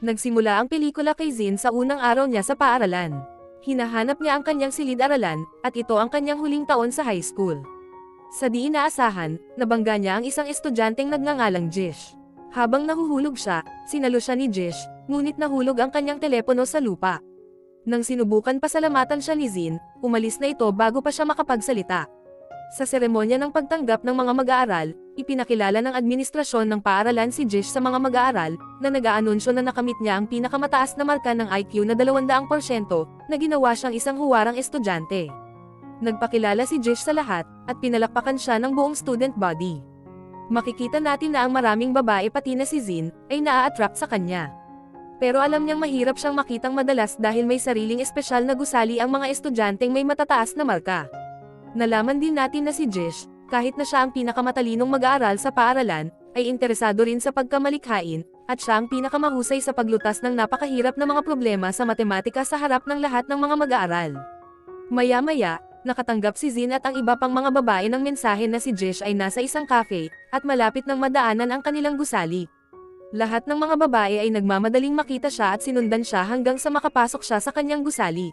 Nagsimula ang pelikula kay Zin sa unang araw niya sa paaralan. Hinahanap niya ang kanyang silid-aralan, at ito ang kanyang huling taon sa high school. Sa di inaasahan, nabangga niya ang isang estudyanteng nagngangalang Jish. Habang nahuhulog siya, sinalo siya ni Jish, ngunit nahulog ang kanyang telepono sa lupa. Nang sinubukan pasalamatan siya ni Zin, umalis na ito bago pa siya makapagsalita. Sa seremonya ng pagtanggap ng mga mag-aaral, ipinakilala ng administrasyon ng paaralan si Jish sa mga mag-aaral, na nag-aanunsyo na nakamit niya ang pinakamataas na marka ng IQ na 200% na ginawa siyang isang huwarang estudyante. Nagpakilala si Jish sa lahat, at pinalakpakan siya ng buong student body. Makikita natin na ang maraming babae pati na si Zin, ay naa-attract sa kanya. Pero alam niyang mahirap siyang makitang madalas dahil may sariling espesyal na gusali ang mga estudyanteng may matataas na marka. Nalaman din natin na si Jish, kahit na siya ang pinakamatalinong mag-aaral sa paaralan, ay interesado rin sa pagkamalikhain, at siya ang pinakamahusay sa paglutas ng napakahirap na mga problema sa matematika sa harap ng lahat ng mga mag-aaral. Maya-maya, nakatanggap si Zin at ang iba pang mga babae ng mensahe na si Jish ay nasa isang cafe, at malapit ng madaanan ang kanilang gusali. Lahat ng mga babae ay nagmamadaling makita siya at sinundan siya hanggang sa makapasok siya sa kanyang gusali.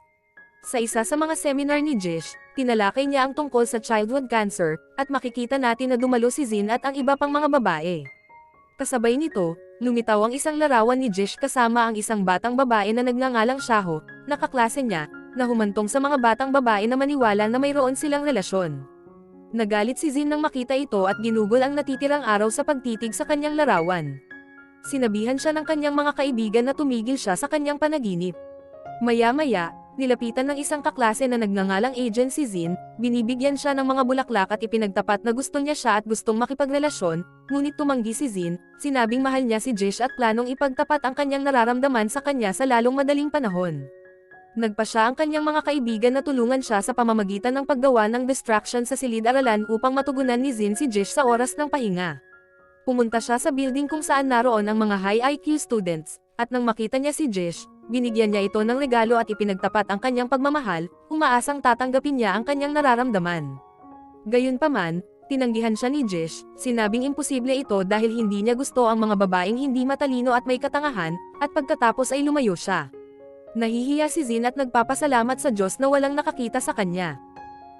Sa isa sa mga seminar ni Jish, tinalakay niya ang tungkol sa childhood cancer, at makikita natin na dumalo si Zin at ang iba pang mga babae. Kasabay nito, lumitaw ang isang larawan ni Jish kasama ang isang batang babae na nagngangalang Shaho, na kaklase niya, na humantong sa mga batang babae na maniwala na mayroon silang relasyon. Nagalit si Zin nang makita ito at ginugol ang natitirang araw sa pagtitig sa kanyang larawan. Sinabihan siya ng kanyang mga kaibigan na tumigil siya sa kanyang panaginip. Maya-maya, nilapitan ng isang kaklase na nagngangalang agent si Zin, binibigyan siya ng mga bulaklak at ipinagtapat na gusto niya siya at gustong makipagrelasyon, ngunit tumanggi si Zin, sinabing mahal niya si Jish at planong ipagtapat ang kanyang nararamdaman sa kanya sa lalong madaling panahon. Nagpa siya ang kanyang mga kaibigan na tulungan siya sa pamamagitan ng paggawa ng distraction sa silid-aralan upang matugunan ni Zin si Jish sa oras ng pahinga. Pumunta siya sa building kung saan naroon ang mga high IQ students, at nang makita niya si Jish, binigyan niya ito ng regalo at ipinagtapat ang kanyang pagmamahal, umaasang tatanggapin niya ang kanyang nararamdaman. Gayunpaman, tinanggihan siya ni Jish, sinabing imposible ito dahil hindi niya gusto ang mga babaeng hindi matalino at may katangahan, at pagkatapos ay lumayo siya. Nahihiya si Zin at nagpapasalamat sa Diyos na walang nakakita sa kanya.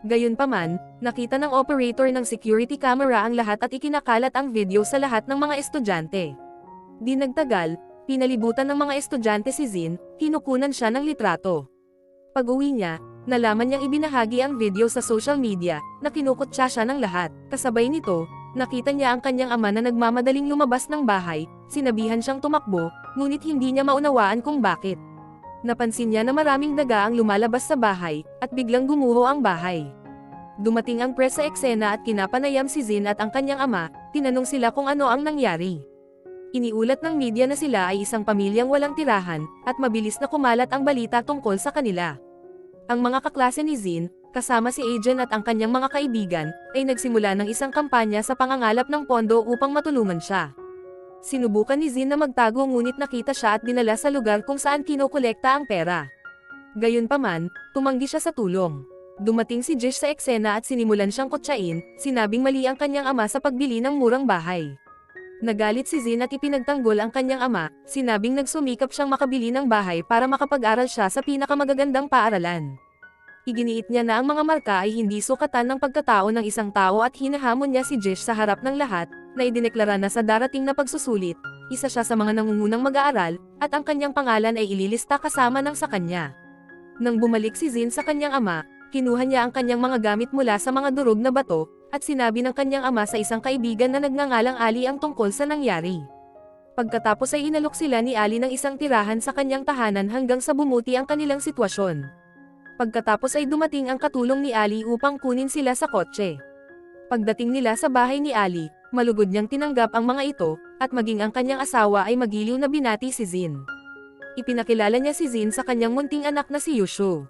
Gayunpaman, nakita ng operator ng security camera ang lahat at ikinakalat ang video sa lahat ng mga estudyante. Di nagtagal, pinalibutan ng mga estudyante si Zin, kinukunan siya ng litrato. Pag-uwi niya, nalaman niyang ibinahagi ang video sa social media, na kinukutsa siya ng lahat. Kasabay nito, nakita niya ang kanyang ama na nagmamadaling lumabas ng bahay, sinabihan siyang tumakbo, ngunit hindi niya maunawaan kung bakit. Napansin niya na maraming daga ang lumalabas sa bahay, at biglang gumuho ang bahay. Dumating ang press sa eksena at kinapanayam si Zin at ang kanyang ama, tinanong sila kung ano ang nangyari. Iniulat ng media na sila ay isang pamilyang walang tirahan, at mabilis na kumalat ang balita tungkol sa kanila. Ang mga kaklase ni Zin, kasama si Agent at ang kanyang mga kaibigan, ay nagsimula ng isang kampanya sa pangangalap ng pondo upang matulungan siya. Sinubukan ni Zin na magtago ngunit nakita siya at dinala sa lugar kung saan kinokolekta ang pera. Gayunpaman, tumanggi siya sa tulong. Dumating si Jish sa eksena at sinimulan siyang kutsain, sinabing mali ang kanyang ama sa pagbili ng murang bahay. Nagalit si Zin at ipinagtanggol ang kanyang ama, sinabing nagsumikap siyang makabili ng bahay para makapag-aral siya sa pinakamagagandang paaralan. Iginiit niya na ang mga marka ay hindi sukatan ng pagkatao ng isang tao at hinahamon niya si Jish sa harap ng lahat, na idineklara na sa darating na pagsusulit, isa siya sa mga nangungunang mag-aaral, at ang kanyang pangalan ay ililista kasama ng sa kanya. Nang bumalik si Zin sa kanyang ama, kinuha niya ang kanyang mga gamit mula sa mga durog na bato, at sinabi ng kanyang ama sa isang kaibigan na nagngangalang Ali ang tungkol sa nangyari. Pagkatapos ay inalok sila ni Ali ng isang tirahan sa kanyang tahanan hanggang sa bumuti ang kanilang sitwasyon. Pagkatapos ay dumating ang katulong ni Ali upang kunin sila sa kotse. Pagdating nila sa bahay ni Ali, malugod niyang tinanggap ang mga ito, at maging ang kanyang asawa ay magiliw na binati si Zin. Ipinakilala niya si Zin sa kanyang munting anak na si Yushu.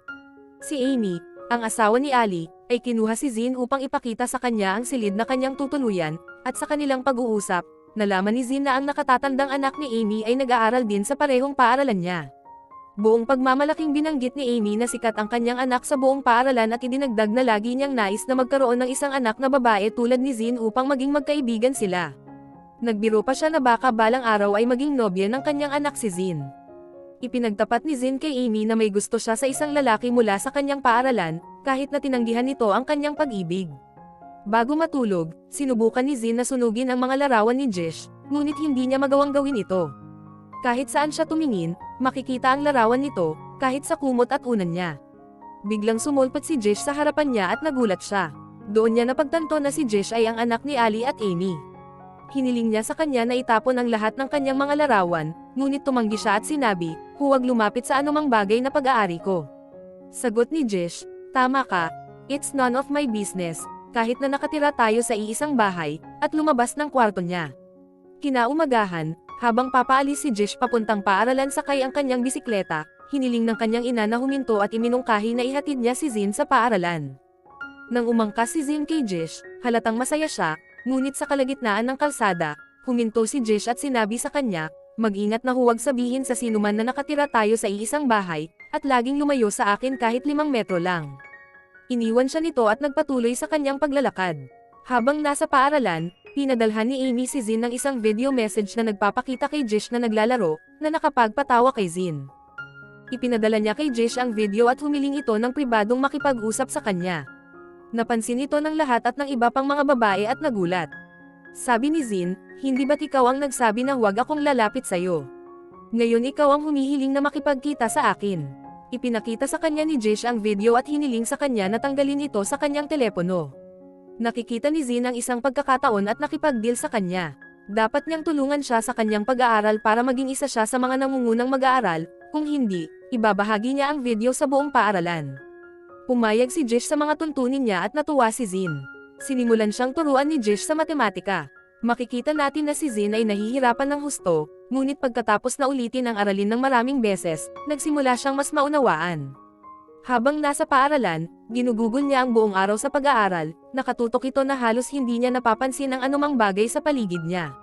Si Amy, ang asawa ni Ali, ay kinuha si Zin upang ipakita sa kanya ang silid na kanyang tutuluyan, at sa kanilang pag-uusap, nalaman ni Zin na ang nakatatandang anak ni Amy ay nag-aaral din sa parehong paaralan niya. Buong pagmamalaking binanggit ni Amy na sikat ang kanyang anak sa buong paaralan at idinagdag na lagi niyang nais na magkaroon ng isang anak na babae tulad ni Zin upang maging magkaibigan sila. Nagbiro pa siya na baka balang araw ay maging nobya ng kanyang anak si Zin. Ipinagtapat ni Zin kay Amy na may gusto siya sa isang lalaki mula sa kanyang paaralan, kahit na tinanggihan nito ang kanyang pag-ibig. Bago matulog, sinubukan ni Zin na sunugin ang mga larawan ni Jesh, ngunit hindi niya magawang gawin ito. Kahit saan siya tumingin, makikita ang larawan nito, kahit sa kumot at unan niya. Biglang sumulpat si Jesh sa harapan niya at nagulat siya. Doon niya napagtanto na si Jesh ay ang anak ni Ali at Amy. Hiniling niya sa kanya na itapon ang lahat ng kanyang mga larawan, ngunit tumanggi siya at sinabi, huwag lumapit sa anumang bagay na pag-aari ko. Sagot ni Jesh, tama ka, it's none of my business, kahit na nakatira tayo sa iisang bahay, at lumabas ng kwarto niya. Kinaumagahan, habang papaalis si Jesh papuntang paaralan sakay ang kanyang bisikleta, hiniling ng kanyang ina na huminto at iminungkahi na ihatid niya si Zin sa paaralan. Nang umangkas si Zin kay Jesh, halatang masaya siya, ngunit sa kalagitnaan ng kalsada, huminto si Jesh at sinabi sa kanya, mag-ingat na huwag sabihin sa sinuman na nakatira tayo sa iisang bahay, at laging lumayo sa akin kahit limang metro lang. Iniwan siya nito at nagpatuloy sa kanyang paglalakad. Habang nasa paaralan, pinadalhan ni Amy si Zin ng isang video message na nagpapakita kay Jesh na naglalaro, na nakapagpatawa kay Zin. Ipinadala niya kay Jesh ang video at humiling ito ng pribadong makipag-usap sa kanya. Napansin ito ng lahat at ng iba pang mga babae at nagulat. Sabi ni Zin, hindi ba't ikaw ang nagsabi na huwag akong lalapit sa'yo? Ngayon ikaw ang humihiling na makipagkita sa akin. Ipinakita sa kanya ni Jesh ang video at hiniling sa kanya na tanggalin ito sa kanyang telepono. Nakikita ni Zin ang isang pagkakataon at nakipag-deal sa kanya. Dapat niyang tulungan siya sa kanyang pag-aaral para maging isa siya sa mga nangungunang mag-aaral, kung hindi, ibabahagi niya ang video sa buong paaralan. Pumayag si Jesh sa mga tuntunin niya at natuwa si Zin. Sinimulan siyang turuan ni Jesh sa matematika. Makikita natin na si Zin ay nahihirapan ng husto, ngunit pagkatapos na ulitin ang aralin ng maraming beses, nagsimula siyang mas maunawaan. Habang nasa paaralan, ginugugol niya ang buong araw sa pag-aaral, nakatutok ito na halos hindi niya napapansin ang anumang bagay sa paligid niya.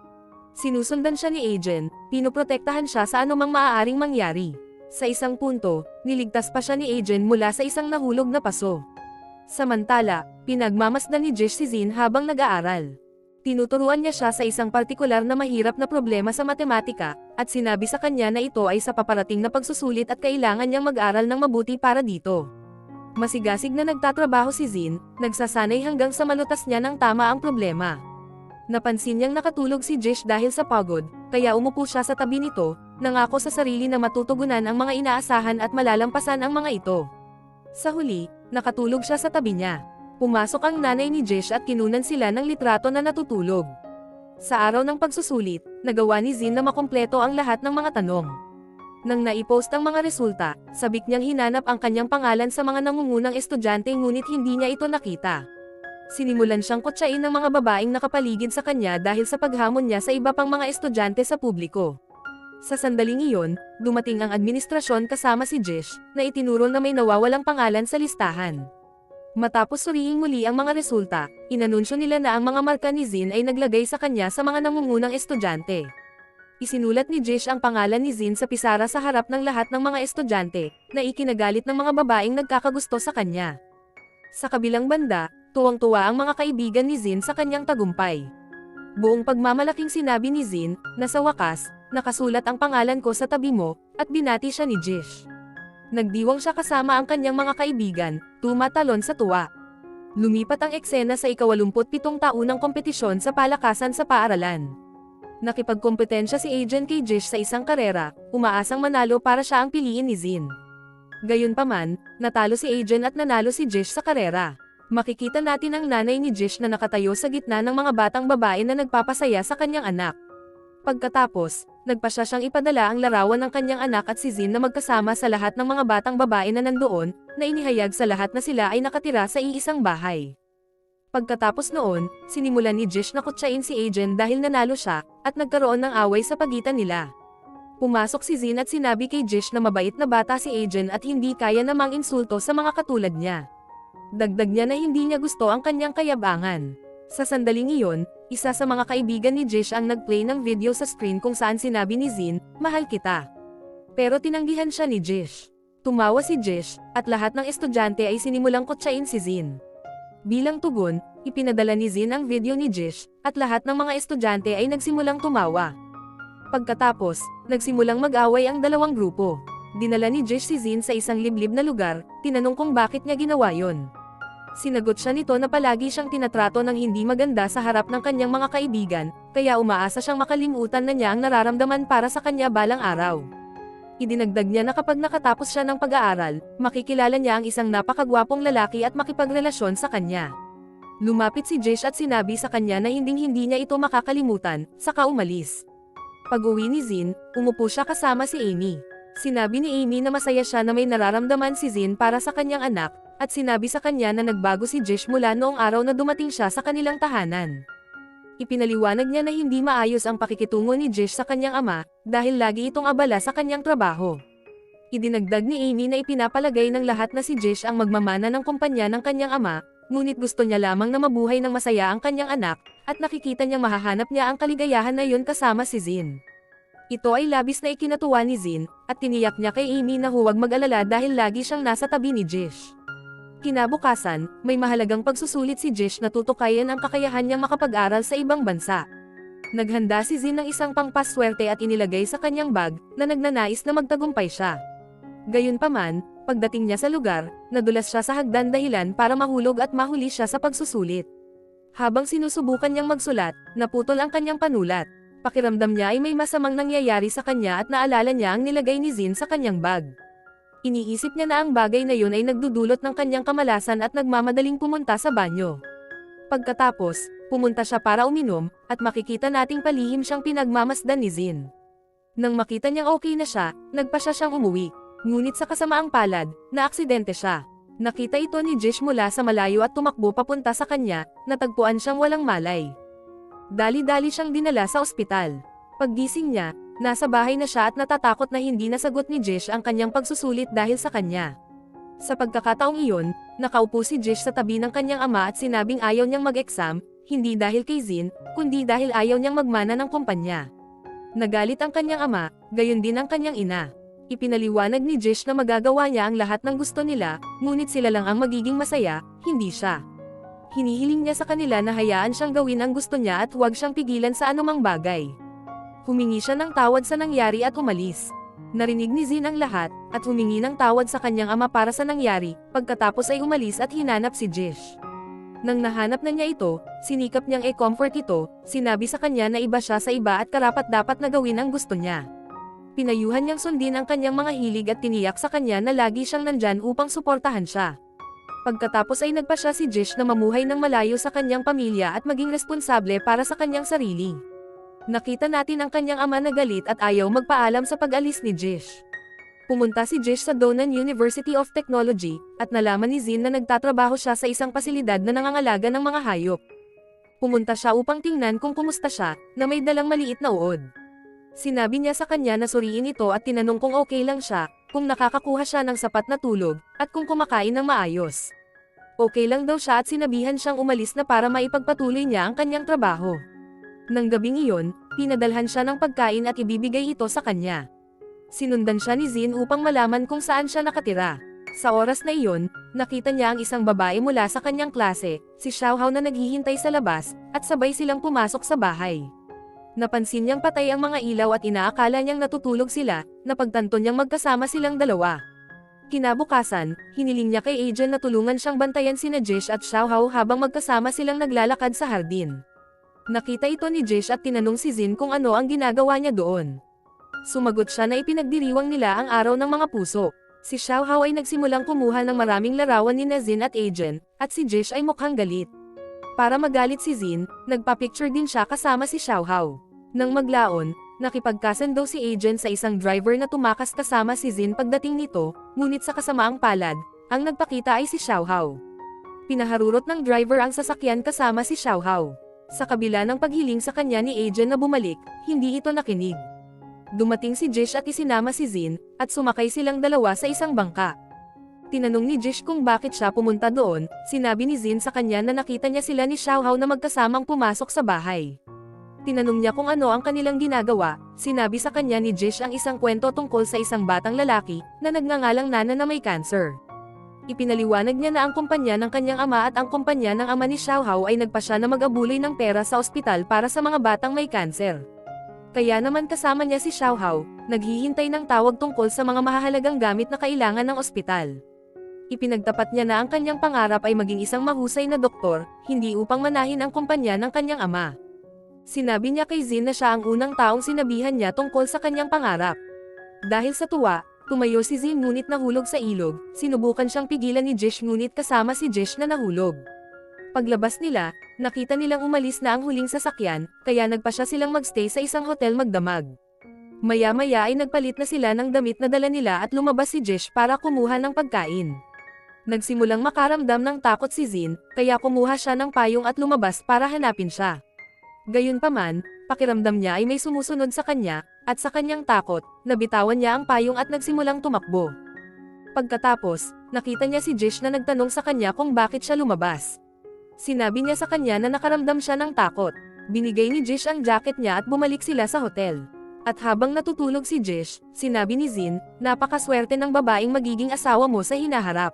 Sinusundan siya ni Agent, pinoprotektahan siya sa anumang maaaring mangyari. Sa isang punto, niligtas pa siya ni Agent mula sa isang nahulog na paso. Samantala, pinagmamasdan ni Jesh si Zin habang nag-aaral. Tinuturuan niya siya sa isang partikular na mahirap na problema sa matematika, at sinabi sa kanya na ito ay sa paparating na pagsusulit at kailangan niyang mag-aral ng mabuti para dito. Masigasig na nagtatrabaho si Zin, nagsasanay hanggang sa malutas niya ng tama ang problema. Napansin niyang nakatulog si Jesh dahil sa pagod, kaya umupo siya sa tabi nito, nangako sa sarili na matutugunan ang mga inaasahan at malalampasan ang mga ito. Sa huli, nakatulog siya sa tabi niya. Pumasok ang nanay ni Jesh at kinunan sila ng litrato na natutulog. Sa araw ng pagsusulit, nagawa ni Zin na makumpleto ang lahat ng mga tanong. Nang naipost ang mga resulta, sabik niyang hinanap ang kanyang pangalan sa mga nangungunang estudyante ngunit hindi niya ito nakita. Sinimulan siyang kutsain ng mga babaeng nakapaligid sa kanya dahil sa paghamon niya sa iba pang mga estudyante sa publiko. Sa sandaling iyon, dumating ang administrasyon kasama si Jesh, na itinuro na may nawawalang pangalan sa listahan. Matapos suriing muli ang mga resulta, inanunsyo nila na ang mga marka ni Zin ay naglagay sa kanya sa mga nangungunang estudyante. Isinulat ni Jesh ang pangalan ni Zin sa pisara sa harap ng lahat ng mga estudyante, na ikinagalit ng mga babaeng nagkakagusto sa kanya. Sa kabilang banda, tuwang-tuwa ang mga kaibigan ni Zin sa kanyang tagumpay. Buong pagmamalaking sinabi ni Zin, na sa wakas, nakasulat ang pangalan ko sa tabi mo, at binati siya ni Jesh. Nagdiwang siya kasama ang kanyang mga kaibigan, tumatalon sa tuwa. Lumipat ang eksena sa ikawalumput-pitong taunang kompetisyon sa palakasan sa paaralan. Nakipagkompetensya si Agent kay Jish sa isang karera, umaasang manalo para siya ang piliin ni Zin. Gayunpaman, natalo si Agent at nanalo si Jish sa karera. Makikita natin ang nanay ni Jish na nakatayo sa gitna ng mga batang babae na nagpapasaya sa kanyang anak. Pagkatapos, nagpa siya siyang ipadala ang larawan ng kanyang anak at si Zin na magkasama sa lahat ng mga batang babae na nandoon, na inihayag sa lahat na sila ay nakatira sa iisang bahay. Pagkatapos noon, sinimulan ni Jish na kutsain si Agent dahil nanalo siya, at nagkaroon ng away sa pagitan nila. Pumasok si Zin at sinabi kay Jish na mabait na bata si Agent at hindi kaya namang insulto sa mga katulad niya. Dagdag niya na hindi niya gusto ang kanyang kayabangan. Sa sandaling iyon, isa sa mga kaibigan ni Jish ang nagplay ng video sa screen kung saan sinabi ni Zin, mahal kita. Pero tinanggihan siya ni Jish. Tumawa si Jish, at lahat ng estudyante ay sinimulang kutsain si Zin. Bilang tugon, ipinadala ni Zin ang video ni Jish, at lahat ng mga estudyante ay nagsimulang tumawa. Pagkatapos, nagsimulang mag-away ang dalawang grupo. Dinala ni Jish si Zin sa isang liblib na lugar, tinanong kung bakit niya ginawa yon. Sinagot siya nito na palagi siyang tinatrato ng hindi maganda sa harap ng kanyang mga kaibigan, kaya umaasa siyang makalimutan na niya ang nararamdaman para sa kanya balang araw. Idinagdag niya na kapag nakatapos siya ng pag-aaral, makikilala niya ang isang napakagwapong lalaki at makipagrelasyon sa kanya. Lumapit si Jish at sinabi sa kanya na hinding-hindi niya ito makakalimutan, saka umalis. Pag-uwi ni Zin, umupo siya kasama si Amy. Sinabi ni Amy na masaya siya na may nararamdaman si Zin para sa kanyang anak, at sinabi sa kanya na nagbago si Jish mula noong araw na dumating siya sa kanilang tahanan. Ipinaliwanag niya na hindi maayos ang pakikitungo ni Jish sa kanyang ama, dahil lagi itong abala sa kanyang trabaho. Idinagdag ni Amy na ipinapalagay ng lahat na si Jish ang magmamana ng kumpanya ng kanyang ama, ngunit gusto niya lamang na mabuhay ng masaya ang kanyang anak, at nakikita niyang mahahanap niya ang kaligayahan na yun kasama si Zin. Ito ay labis na ikinatuwa ni Zin, at tiniyak niya kay Amy na huwag mag-alala dahil lagi siyang nasa tabi ni Jish. Kinabukasan, may mahalagang pagsusulit si Jish na tutukayan ang kakayahan niyang makapag-aral sa ibang bansa. Naghanda si Zin ng isang pangpaswerte at inilagay sa kanyang bag, na nagnanais na magtagumpay siya. Gayunpaman, pagdating niya sa lugar, nadulas siya sa hagdan dahilan para mahulog at mahuli siya sa pagsusulit. Habang sinusubukan niyang magsulat, naputol ang kanyang panulat. Pakiramdam niya ay may masamang nangyayari sa kanya at naalala niya ang nilagay ni Zin sa kanyang bag. Iniisip niya na ang bagay na yun ay nagdudulot ng kanyang kamalasan at nagmamadaling pumunta sa banyo. Pagkatapos, pumunta siya para uminom, at makikita nating palihim siyang pinagmamasdan ni Zin. Nang makita niyang okay na siya, nagpa siya siyang umuwi. Ngunit sa kasamaang palad, naaksidente siya. Nakita ito ni Jish mula sa malayo at tumakbo papunta sa kanya, natagpuan siyang walang malay. Dali-dali siyang dinala sa ospital. Paggising niya, Nasa bahay na siya at natatakot na hindi nasagot ni Jish ang kanyang pagsusulit dahil sa kanya. Sa pagkakataong iyon, nakaupo si Jish sa tabi ng kanyang ama at sinabing ayaw niyang mag-exam, hindi dahil kay Zin, kundi dahil ayaw niyang magmana ng kumpanya. Nagalit ang kanyang ama, gayon din ang kanyang ina. Ipinaliwanag ni Jish na magagawa niya ang lahat ng gusto nila, ngunit sila lang ang magiging masaya, hindi siya. Hinihiling niya sa kanila na hayaan siyang gawin ang gusto niya at huwag siyang pigilan sa anumang bagay. Humingi siya ng tawad sa nangyari at umalis. Narinig ni Zin ang lahat, at humingi ng tawad sa kanyang ama para sa nangyari, pagkatapos ay umalis at hinanap si Jish. Nang nahanap na niya ito, sinikap niyang e-comfort ito, sinabi sa kanya na iba siya sa iba at karapat dapat na gawin ang gusto niya. Pinayuhan niyang sundin ang kanyang mga hilig at tiniyak sa kanya na lagi siyang nandyan upang suportahan siya. Pagkatapos ay nagpa siya si Jish na mamuhay ng malayo sa kanyang pamilya at maging responsable para sa kanyang sarili. Nakita natin ang kanyang ama na galit at ayaw magpaalam sa pag-alis ni Jish. Pumunta si Jish sa Donan University of Technology, at nalaman ni Zin na nagtatrabaho siya sa isang pasilidad na nangangalaga ng mga hayop. Pumunta siya upang tingnan kung kumusta siya, na may dalang maliit na uod. Sinabi niya sa kanya na suriin ito at tinanong kung okay lang siya, kung nakakakuha siya ng sapat na tulog, at kung kumakain ng maayos. Okay lang daw siya at sinabihan siyang umalis na para maipagpatuloy niya ang kanyang trabaho. Nang gabing iyon, pinadalhan siya ng pagkain at ibibigay ito sa kanya. Sinundan siya ni Zin upang malaman kung saan siya nakatira. Sa oras na iyon, nakita niya ang isang babae mula sa kanyang klase, si Xiaohao na naghihintay sa labas, at sabay silang pumasok sa bahay. Napansin niyang patay ang mga ilaw at inaakala niyang natutulog sila, napagtanto niyang magkasama silang dalawa. Kinabukasan, hiniling niya kay Agent na tulungan siyang bantayan sina Jish at Xiaohao habang magkasama silang naglalakad sa hardin. Nakita ito ni Jish at tinanong si Zin kung ano ang ginagawa niya doon. Sumagot siya na ipinagdiriwang nila ang araw ng mga puso. Si Xiaohao ay nagsimulang kumuha ng maraming larawan ni Nazin at Agent, at si Jish ay mukhang galit. Para magalit si Zin, nagpa-picture din siya kasama si Xiaohao. Nang maglaon, nakipagkasando si Agent sa isang driver na tumakas kasama si Zin pagdating nito, ngunit sa kasamaang palad, ang nagpakita ay si Xiaohao. Pinaharurot ng driver ang sasakyan kasama si Xiaohao. Sa kabila ng paghiling sa kanya ni Agent na bumalik, hindi ito nakinig. Dumating si Jish at isinama si Zin, at sumakay silang dalawa sa isang bangka. Tinanong ni Jish kung bakit siya pumunta doon, sinabi ni Zin sa kanya na nakita niya sila ni Xiaohao na magkasamang pumasok sa bahay. Tinanong niya kung ano ang kanilang ginagawa, sinabi sa kanya ni Jish ang isang kwento tungkol sa isang batang lalaki, na nagngangalang Nana na may cancer. Ipinaliwanag niya na ang kumpanya ng kanyang ama at ang kumpanya ng ama ni Xiaohao ay nagpasya na mag-abuloy ng pera sa ospital para sa mga batang may kanser. Kaya naman kasama niya si Xiaohao, naghihintay ng tawag tungkol sa mga mahahalagang gamit na kailangan ng ospital. Ipinagtapat niya na ang kanyang pangarap ay maging isang mahusay na doktor, hindi upang manahin ang kumpanya ng kanyang ama. Sinabi niya kay Zin na siya ang unang taong sinabihan niya tungkol sa kanyang pangarap. Dahil sa tuwa, tumayo si Zin ngunit nahulog sa ilog, sinubukan siyang pigilan ni Jish ngunit kasama si Jish na nahulog. Paglabas nila, nakita nilang umalis na ang huling sasakyan, kaya nagpa siya silang magstay sa isang hotel magdamag. Maya-maya ay nagpalit na sila ng damit na dala nila at lumabas si Jish para kumuha ng pagkain. Nagsimulang makaramdam ng takot si Zin, kaya kumuha siya ng payong at lumabas para hanapin siya. Gayunpaman, pakiramdam niya ay may sumusunod sa kanya, at sa kanyang takot, nabitawan niya ang payong at nagsimulang tumakbo. Pagkatapos, nakita niya si Jish na nagtanong sa kanya kung bakit siya lumabas. Sinabi niya sa kanya na nakaramdam siya ng takot. Binigay ni Jish ang jacket niya at bumalik sila sa hotel. At habang natutulog si Jish, sinabi ni Zin, napakaswerte ng babaeng magiging asawa mo sa hinaharap.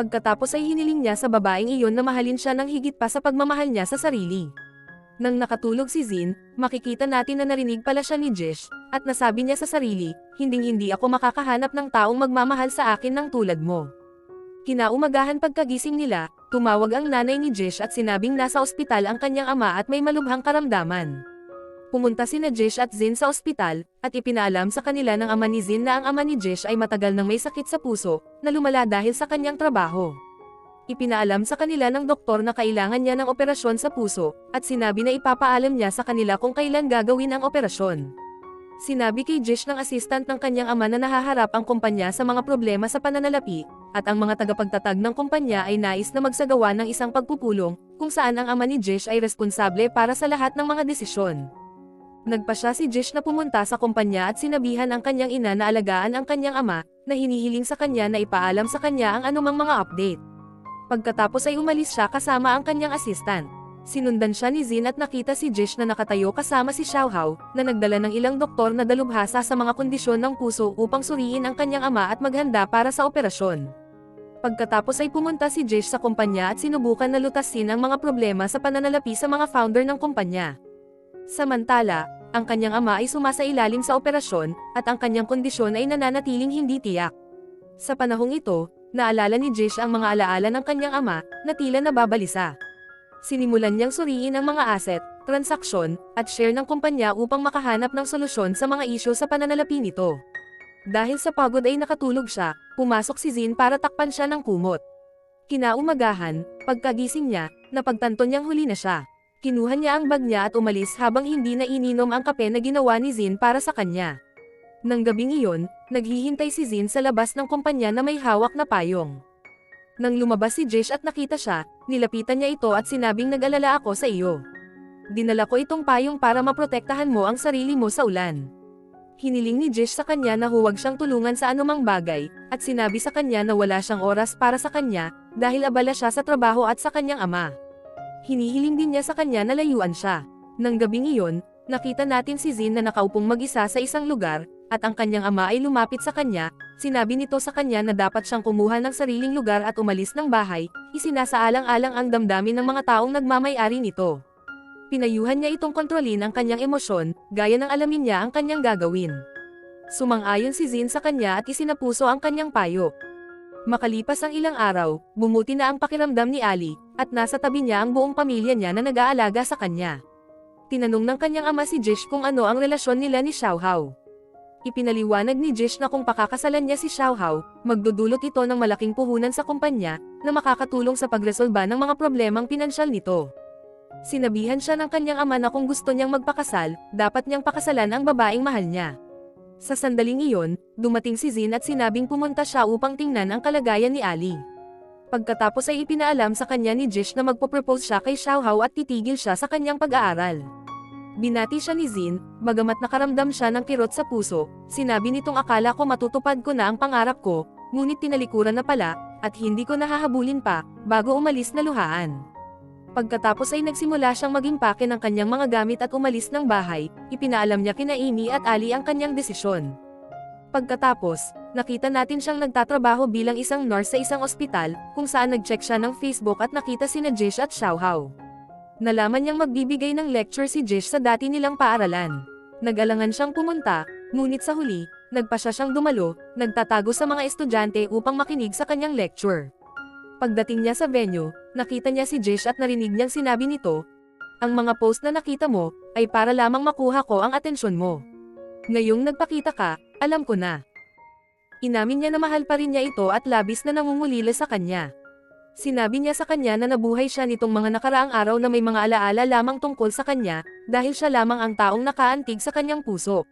Pagkatapos ay hiniling niya sa babaeng iyon na mahalin siya ng higit pa sa pagmamahal niya sa sarili. Nang nakatulog si Zin, makikita natin na narinig pala siya ni Jish, at nasabi niya sa sarili, hinding-hindi ako makakahanap ng taong magmamahal sa akin ng tulad mo. Kinaumagahan pagkagising nila, tumawag ang nanay ni Jish at sinabing nasa ospital ang kanyang ama at may malubhang karamdaman. Pumunta si Jish at Zin sa ospital, at ipinaalam sa kanila ng ama ni Zin na ang ama ni Jish ay matagal nang may sakit sa puso, na lumala dahil sa kanyang trabaho. Ipinaalam sa kanila ng doktor na kailangan niya ng operasyon sa puso, at sinabi na ipapaalam niya sa kanila kung kailan gagawin ang operasyon. Sinabi kay Jish ng assistant ng kanyang ama na nahaharap ang kumpanya sa mga problema sa pananalapi, at ang mga tagapagtatag ng kumpanya ay nais na magsagawa ng isang pagpupulong, kung saan ang ama ni Jish ay responsable para sa lahat ng mga desisyon. Nagpa siya si Jish na pumunta sa kumpanya at sinabihan ang kanyang ina na alagaan ang kanyang ama, na hinihiling sa kanya na ipaalam sa kanya ang anumang mga update. Pagkatapos ay umalis siya kasama ang kanyang assistant. Sinundan siya ni Zin at nakita si Jish na nakatayo kasama si Xiaohao, na nagdala ng ilang doktor na dalubhasa sa mga kondisyon ng puso upang suriin ang kanyang ama at maghanda para sa operasyon. Pagkatapos ay pumunta si Jish sa kumpanya at sinubukan na lutasin ang mga problema sa pananalapi sa mga founder ng kumpanya. Samantala, ang kanyang ama ay sumasailalim sa operasyon, at ang kanyang kondisyon ay nananatiling hindi tiyak. Sa panahong ito, naalala ni Jish ang mga alaala ng kanyang ama, na tila nababalisa. Sinimulan niyang suriin ang mga asset, transaksyon, at share ng kumpanya upang makahanap ng solusyon sa mga isyo sa pananalapi nito. Dahil sa pagod ay nakatulog siya, pumasok si Zin para takpan siya ng kumot. Kinaumagahan, pagkagising niya, napagtanto niyang huli na siya. Kinuha niya ang bag niya at umalis habang hindi na ininom ang kape na ginawa ni Zin para sa kanya. Nang gabing iyon, naghihintay si Zin sa labas ng kumpanya na may hawak na payong. Nang lumabas si Jish at nakita siya, nilapitan niya ito at sinabing nag-alala ako sa iyo. Dinala ko itong payong para maprotektahan mo ang sarili mo sa ulan. Hiniling ni Jish sa kanya na huwag siyang tulungan sa anumang bagay, at sinabi sa kanya na wala siyang oras para sa kanya, dahil abala siya sa trabaho at sa kanyang ama. Hinihiling din niya sa kanya na layuan siya. Nang gabing iyon, nakita natin si Zin na nakaupong mag-isa sa isang lugar, at ang kanyang ama ay lumapit sa kanya, sinabi nito sa kanya na dapat siyang kumuha ng sariling lugar at umalis ng bahay, isinasaalang-alang ang damdamin ng mga taong nagmamay-ari nito. Pinayuhan niya itong kontrolin ang kanyang emosyon, gaya ng alamin niya ang kanyang gagawin. Sumang-ayon si Zin sa kanya at isinapuso ang kanyang payo. Makalipas ang ilang araw, bumuti na ang pakiramdam ni Ali, at nasa tabi niya ang buong pamilya niya na nag-aalaga sa kanya. Tinanong ng kanyang ama si Jish kung ano ang relasyon nila ni Xiaohao. Ipinaliwanag ni Jish na kung pakakasalan niya si Xiaohao, magdudulot ito ng malaking puhunan sa kumpanya, na makakatulong sa pagresolba ng mga problemang pinansyal nito. Sinabihan siya ng kanyang ama na kung gusto niyang magpakasal, dapat niyang pakasalan ang babaeng mahal niya. Sa sandaling iyon, dumating si Zin at sinabing pumunta siya upang tingnan ang kalagayan ni Ali. Pagkatapos ay ipinaalam sa kanya ni Jish na magpo-propose siya kay Xiaohao at titigil siya sa kanyang pag-aaral. Binati siya ni Zin, bagamat nakaramdam siya ng kirot sa puso, sinabi nitong akala ko matutupad ko na ang pangarap ko, ngunit tinalikuran na pala, at hindi ko nahahabulin pa, bago umalis na luhaan. Pagkatapos ay nagsimula siyang mag-impake ng kanyang mga gamit at umalis ng bahay, ipinaalam niya kina Amy at Ali ang kanyang desisyon. Pagkatapos, nakita natin siyang nagtatrabaho bilang isang nurse sa isang ospital, kung saan nag-check siya ng Facebook at nakita sina Jish at Xiaohao. Nalaman niyang magbibigay ng lecture si Jish sa dati nilang paaralan. Nag-alangan siyang pumunta, ngunit sa huli, nagpa siya siyang dumalo, nagtatago sa mga estudyante upang makinig sa kanyang lecture. Pagdating niya sa venue, nakita niya si Jish at narinig niyang sinabi nito, Ang mga post na nakita mo, ay para lamang makuha ko ang atensyon mo. Ngayong nagpakita ka, alam ko na. Inamin niya na mahal pa rin niya ito at labis na nangungulila sa kanya. Sinabi niya sa kanya na nabuhay siya nitong mga nakaraang araw na may mga alaala lamang tungkol sa kanya, dahil siya lamang ang taong nakaantig sa kanyang puso.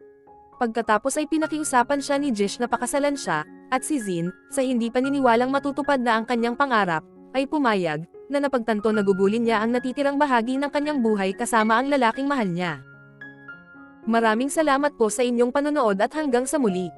Pagkatapos ay pinakiusapan siya ni Jish na pakasalan siya, at si Zin, sa hindi paniniwalang matutupad na ang kanyang pangarap, ay pumayag, na napagtanto na gugulin niya ang natitirang bahagi ng kanyang buhay kasama ang lalaking mahal niya. Maraming salamat po sa inyong panonood at hanggang sa muli.